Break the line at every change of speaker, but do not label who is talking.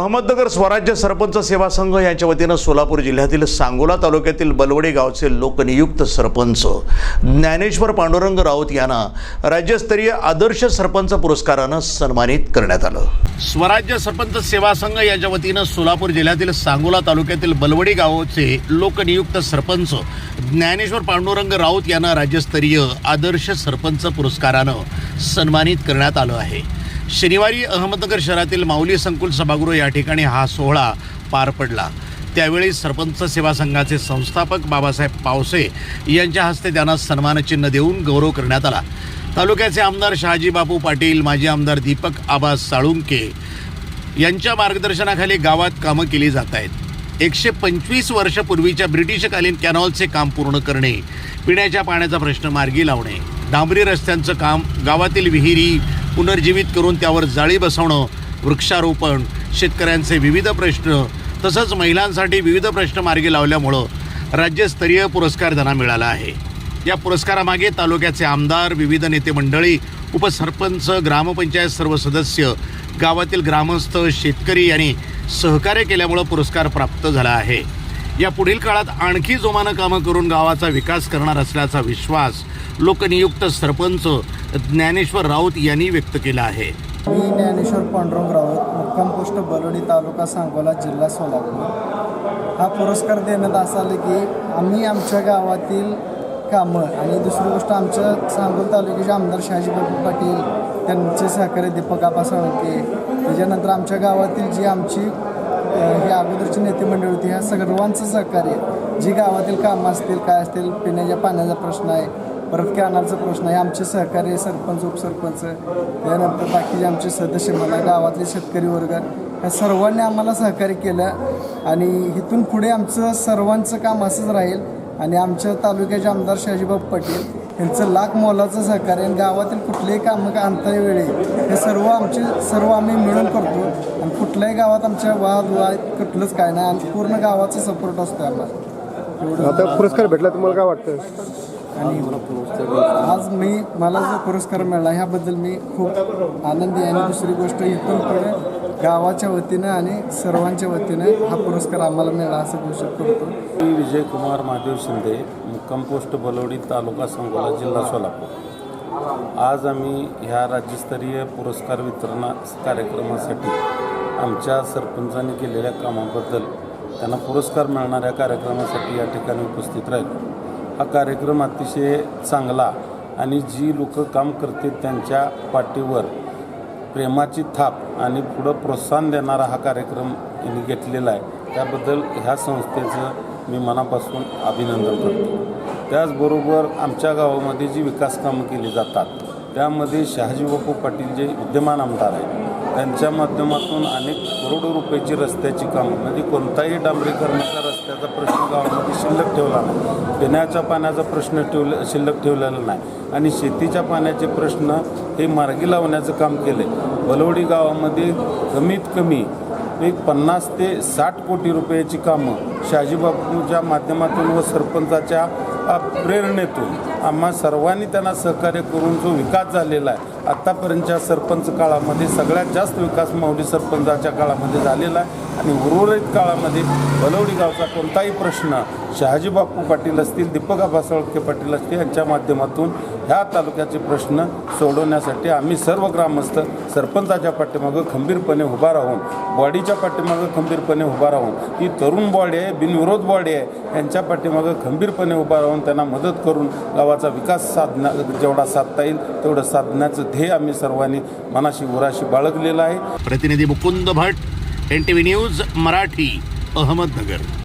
अहमदनगर स्वराज्य सरपंच सेवा संघ यांच्या वतीनं सोलापूर जिल्ह्यातील सांगोला तालुक्यातील बलवडे गावचे लोकनियुक्त सरपंच ज्ञानेश्वर पांडुरंग राऊत यांना राज्यस्तरीय आदर्श सरपंच पुरस्कारानं सन्मानित करण्यात आलं. स्वराज्य सरपंच सेवा संघ यांच्या वतीनं सोलापूर जिल्ह्यातील सांगोला तालुक्यातील बलवडी गावचे लोकनियुक्त सरपंच ज्ञानेश्वर पांडुरंग राऊत यांना राज्यस्तरीय आदर्श सरपंच पुरस्कारानं सन्मानित करण्यात आलं आहे. शनिवारी अहमदनगर शहरातील माऊली संकुल सभागृह या ठिकाणी हा सोहळा पार पडला. त्यावेळी सरपंच सेवा संघाचे संस्थापक बाबासाहेब पावसे यांच्या हस्ते त्यांना सन्मानचिन्ह देऊन गौरव करण्यात आला. तालुक्याचे आमदार शहाजी बापू पाटील माजी आमदार दीपक आबा साळुंके यांच्या मार्गदर्शनाखाली गावात कामं केली जात आहेत. एकशे पंचवीस वर्षापूर्वीच्या ब्रिटिशकालीन कॅनॉलचे काम पूर्ण करणे पिण्याच्या पाण्याचा प्रश्न मार्गी लावणे डांबरी रस्त्यांचं काम गावातील विहिरी पुनर्जीवित करून त्यावर जाळी बसवणं वृक्षारोपण शेतकऱ्यांचे विविध प्रश्न तसंच महिलांसाठी विविध प्रश्न मार्गी लावल्यामुळं राज्यस्तरीय पुरस्कार त्यांना मिळाला आहे. या पुरस्कारामागे तालुक्याचे आमदार विविध नेते मंडळी उपसरपंच ग्रामपंचायत सर्व सदस्य गावातील ग्रामस्थ शेतकरी यांनी सहकार्य केल्यामुळं पुरस्कार प्राप्त झाला आहे. या पुढील काळात आणखी जोमानं कामं करून गावाचा विकास करणार असल्याचा विश्वास लोकनियुक्त सरपंच ज्ञानेश्वर राऊत यांनी व्यक्त केला आहे.
मी ज्ञानेश्वर पांडुरंग राऊत मुक्काम पोस्ट बलोडी तालुका सांगोला जिल्हा सोलापूर. हा पुरस्कार देण्यात असा आलं की आम्ही आमच्या गावातील कामं आणि दुसरी गोष्ट आमच्या सांगोल तालुक्याचे आमदार शहाजीबाबू पाटील त्यांचे सहकारी दीपक आबा साळुंके त्याच्यानंतर आमच्या गावातील जी आमची हे अगोदरची नेते मंडळी होती ह्या सर्वांचं सहकार्य जी गावातील कामं असतील काय असतील पिण्याच्या पाण्याचा प्रश्न आहे परत कॅनलचा प्रश्न आहे आमचे सहकारी सरपंच उपसरपंच. त्यानंतर बाकीचे आमचे सदस्य मला गावातले शेतकरी वर्ग या सर्वांनी आम्हाला सहकार्य केलं. आणि इथून पुढे आमचं सर्वांचं काम असंच राहील. आणि आमच्या तालुक्याचे आमदार शहाजीबाब पाटील यांचं लाख मोलाचं सहकार्य आणि गावातील कुठलेही कामं का अंतरवेळे हे सर्व आमचे सर्व आम्ही मिळून करतो. आणि कुठल्याही गावात आमच्या वाद वाद कुठलंच काय नाही. आणि पूर्ण गावाचा सपोर्ट असतो आम्हाला. एवढं.
आता पुरस्कार भेटला तुम्हाला काय वाटतं
आणि आज मी मला जो पुरस्कार मिळाला ह्याबद्दल मी खूप आनंदी आणि दुसरी गोष्ट इथून पुढे गावाच्या वतीनं आणि सर्वांच्या वतीनं हा पुरस्कार आम्हाला मिळाला असं घोषित करतो.
मी विजयकुमार महादेव शिंदे मुक्काम पोस्ट बलवडी तालुका सांगोला जिल्हा सोलापूर. आज आम्ही ह्या राज्यस्तरीय पुरस्कार वितरणा कार्यक्रमासाठी आमच्या सरपंचांनी केलेल्या कामाबद्दल त्यांना पुरस्कार मिळणाऱ्या कार्यक्रमासाठी या ठिकाणी उपस्थित राहिलो. हा कार्यक्रम अतिशय चांगला आणि जी लोकं काम करते त्यांच्या पाठीवर प्रेमाची थाप आणि पुढं प्रोत्साहन देणारा हा कार्यक्रम यांनी घेतलेला आहे. त्याबद्दल ह्या संस्थेचं मी मनापासून अभिनंदन करतो. त्याचबरोबर आमच्या गावामध्ये जी विकास कामं केली जातात त्यामध्ये शहाजी बापू पाटील जे विद्यमान आमदार आहेत त्यांच्या माध्यमातून अनेक करोडो रुपयाची रस्त्याची कामं म्हणजे कोणताही डांबरीकरणाचा रस्त्याचा प्रश्न गावामध्ये शिल्लक ठेवला नाही. पिण्याच्या पाण्याचा प्रश्न ठेवले शिल्लक ठेवलेला नाही. आणि शेतीच्या पाण्याचे प्रश्न हे मार्गी लावण्याचं काम केलं आहे बलवडी गावामध्ये कमीत कमी एक पन्नास ते साठ कोटी रुपयाची कामं शहाजीबापूंच्या माध्यमातून व सरपंचाच्या प्रेरणेतून आम्हा सर्वांनी त्यांना सहकार्य करून जो विकास झालेला आहे आत्तापर्यंतच्या सरपंच काळामध्ये सगळ्यात जास्त विकास माऊली सरपंचाच्या काळामध्ये झालेला आहे. आणि उर्वरित काळामध्ये बलवडी गावचा कोणताही प्रश्न शहाजी बापू पाटील असतील दीपक आबासाळके पाटील असतील यांच्या माध्यमातून ह्या तालुक्याचे प्रश्न सोडवण्यासाठी आम्ही सर्व ग्रामस्थ सरपंचाच्या पाठीमागं खंबीरपणे उभा राहून बॉडीच्या पाठीमागं खंबीरपणे उभा राहून ही तरुण बॉडी आहे बिनविरोध बॉडी आहे यांच्या पाठीमागं खंबीरपणे उभा राहून त्यांना मदत करून गावाचा विकास साधण्या जेवढा साधता येईल तेवढं साधण्याचं ध्येय आम्ही सर्वांनी मनाशी उराशी बाळगलेलं आहे.
प्रतिनिधी Mukund Bhat N T V news Marathi Ahmednagar.